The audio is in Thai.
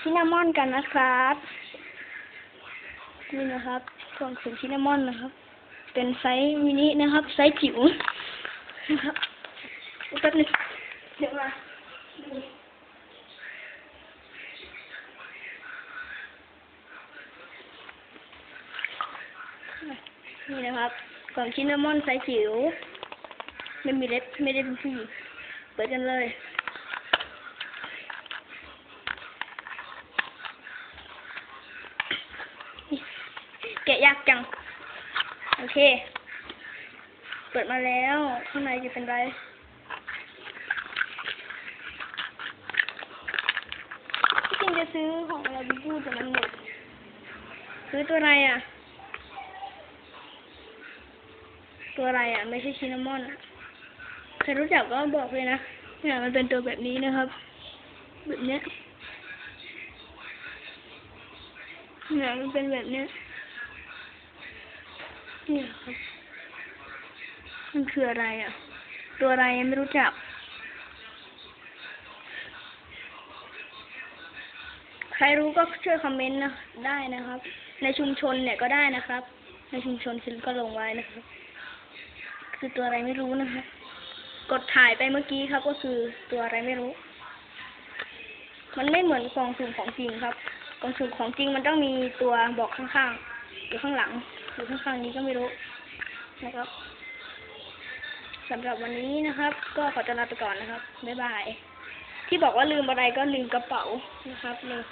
ชินามอนกันนะครับนี่นะครับกล่องสุ่มชินามอนนะครับ เป็นไซส์มินินะครับ ไซส์จิ๋วนะครับแป๊บนึงเดี๋ยวมานี่นะครับกล่องชินามอนไซส์จิ๋วไม่มีเล็บไม่ได้เป็นผู้หญิงเปิดกันเลย แกะยากจัง โอเค เปิดมาแล้ว ข้างในจะเป็นไรที่จริงจะซื้อของอะไรบิบูแต่มันหมด ซื้อตัวอะไรอะ ตัวอะไรอะ ไม่ใช่ชินามอนอะใครรู้จักก็บอกเลยนะเนี่ยมันเป็นตัวแบบนี้นะครับ แบบเนี้ยเนี่ยมันเป็นแบบเนี้ย นี่ครับ มันคืออะไรอะ ตัวอะไรไม่รู้จัก ใครรู้ก็ช่วยคอมเมนต์นะได้นะครับ ในชุมชนเนี่ยก็ได้นะครับ ในชุมชนฉันก็ลงไว้นะครับ คือตัวอะไรไม่รู้นะครับกดถ่ายไปเมื่อกี้ครับ ก็คือตัวอะไรไม่รู้ มันไม่เหมือนกล่องสุ่มของจริงครับกล่องสุ่มของจริงมันต้องมีตัวบอกข้างๆอยู่ข้างหลัง อยู่ข้างๆนี้ก็ไม่รู้นะครับสำหรับวันนี้นะครับ ก็ขอตัวลาไปก่อนนะครับ บ๊ายบาย ที่บอกว่าลืมอะไรก็ลืมกระเป๋านะครับเลย